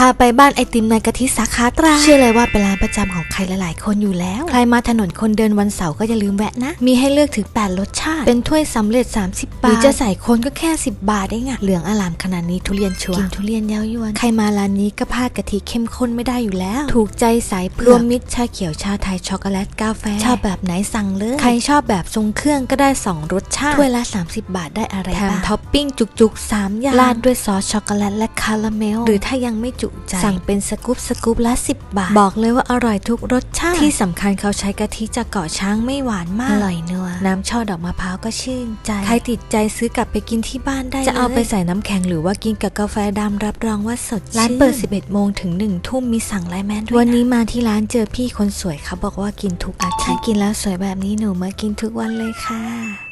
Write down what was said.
พาไปบ้านไอติมนายกะทิสาขาตราดเชื่อเลยว่าเป็นร้านประจำของใครหลายๆ คนอยู่แล้ว ใครมาถนนคนเดินวันเสาร์ก็อย่าลืมแวะนะ มีให้เลือกถึง 8 รสชาติ เป็นถ้วยสำเร็จ 30 บาท หรือจะใส่โคนก็แค่ 10 บาทเองอะเหลืองอลามขนาดนี้ทุเรียนชัวร์กินทุเรียนเย้ายวน ใครมาร้านนี้ก็พลาดกะทิเข้มข้นไม่ได้อยู่แล้ว ถูกใจสายเปลือกรวมมิตรชาเขียวชาไทยช็อกโกแลตกาแฟ ชอบแบบไหนสั่งเลยใครชอบแบบทรงเครื่องก็ได้ 2 รสชาติถ้วยละ 30 บาทได้อะไรบ้างแถมท็อปปิ้งจุกๆ3อย่างราดด้วยซอสช็อกโกแลตและคาราเมลหรือถ้ายังไม่จุใจ สั่งเป็นสกู๊ปสกู๊ปละ 10 บาท บอกเลยว่าอร่อยทุกรสชาติ ที่สำคัญเขาใช้กะทิจากเกาะช้างไม่หวานมาก อร่อยนัว น้ำช่อดอกมะพร้าวก็ชื่นใจ ใครติดใจซื้อกลับไปกินที่บ้านได้ จะเอาไปใส่น้ำแข็งหรือว่ากินกับกาแฟดำรับรองว่าสดชื่น ร้านเปิด 11 โมงถึง 1 ทุ่มมีสั่งไลน์แมนด้วย วันนี้มาที่ร้านเจอพี่คนสวยเขาบอกว่ากินทุกอาทิตย์ถ้ากินแล้วสวยแบบนี้หนูมากินทุกวันเลยค่ะ